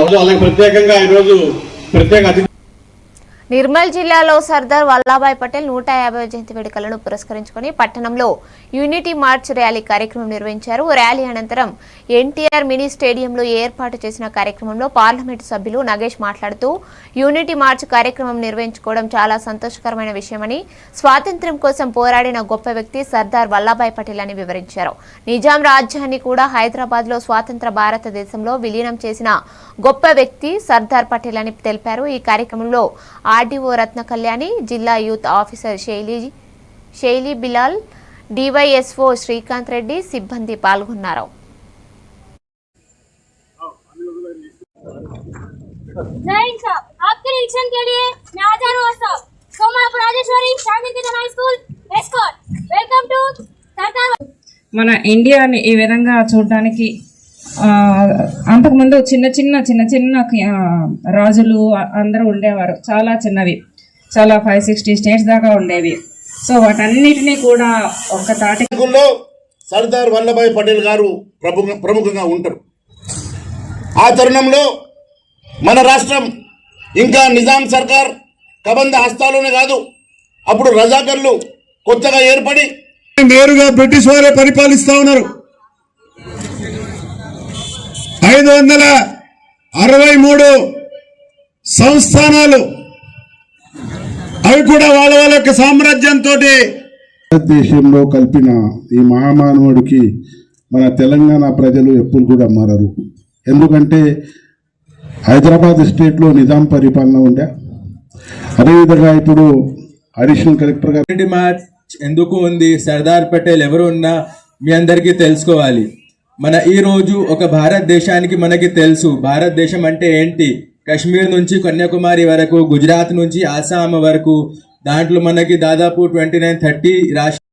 అలాగే ప్రత్యేకంగా ఈరోజు ప్రత్యేక అతిథి నిర్మల్ జిల్లాలో సర్దార్ వల్లభాయ్ పటేల్ నూట యాభై జయంతి వేడుకలను పురస్కరించుకొని పట్టణంలో యూనిటీ మార్చ్ ర్యాలీ కార్యక్రమం నిర్వహించారు. ర్యాలీ అనంతరం ఎన్టీఆర్ మినీ స్టేడియంలో ఏర్పాటు చేసిన కార్యక్రమంలో పార్లమెంటు సభ్యులు నగేష్ మాట్లాడుతూ యూనిటీ మార్చ్ కార్యక్రమం నిర్వహించుకోవడం చాలా సంతోషకరమైన విషయమని స్వాతంత్ర్యం కోసం పోరాడిన గొప్ప వ్యక్తి సర్దార్ వల్లభాయ్ పటేల్ అని వివరించారు. నిజాం రాజ్యాన్ని కూడా హైదరాబాద్లో స్వాతంత్ర భారతదేశంలో విలీనం చేసిన గొప్ప వ్యక్తి సర్దార్ పటేల్ అని తెలిపారు. ఈ కార్యక్రమంలో ఆర్డీఓ రత్న కళ్యాణి జిల్లా యూత్ ఆఫీసర్ శైలి శైలి బిలాల్ డివైఎస్ఓ శ్రీకాంత్ రెడ్డి సిబ్బంది పాల్గొన్నారు जय हिंद साहब आपके निरीक्षण के लिए मैं आचार्य हूँ साहब Somapur Rajeshwari Shanti Niketan high school escort welcome to Sardar మన ఇండియాని ఈ విధంగా చూడడానికి ఆ, అంతకుముందు చిన్న చిన్న చిన్న చిన్న రాజులు అందరూ ఉండేవారు. చాలా చిన్నవి. చాలా ఫైవ్ సిక్స్టీ స్టేట్స్ దాకా ఉండేవి. సో వాటన్నిటినీ కూడా ఒక్క తాటి సర్దార్ వల్లభాయ్ పటేల్ గారు ప్రముఖ ప్రముఖంగా ఉంటారు. ఆ తరుణంలో మన రాష్ట్రం ఇంకా నిజాం సర్కార్ కబంద హస్తాలోనే కాదు అప్పుడు రజాకర్లు కొత్తగా ఏర్పడి నేరుగా బ్రిటిష్ వారే పరిపాలిస్తా ఉన్నారు. ఐదు వందల అరవై మూడు సంస్థానాలు. అవి కూడా వాళ్ళ వాళ్ళ యొక్క సామ్రాజ్యంతో భారతదేశంలో కల్పిన ఈ మహామానవుడికి మన తెలంగాణ ప్రజలు ఎప్పుడు కూడా మారరు. ఎందుకంటే హైదరాబాద్ స్టేట్లో నిజాం పరిపాలన ఉండే అదేవిధంగా ఇప్పుడు అడిషనల్ కలెక్టర్ గారు మార్చ్ ఎందుకు ఉంది? సర్దార్ పటేల్ ఎవరు ఉన్నా మీ అందరికీ తెలుసుకోవాలి. మన ఈ రోజు ఒక భారతదేశానికి మనకి తెలుసు. భారతదేశం అంటే ఏంటి? కశ్మీర్ నుంచి కన్యాకుమారి వరకు గుజరాత్ నుంచి ఆసాం వరకు దాంట్లో మనకి దాదాపు ట్వంటీ నైన్ థర్టీ రాష్ట్ర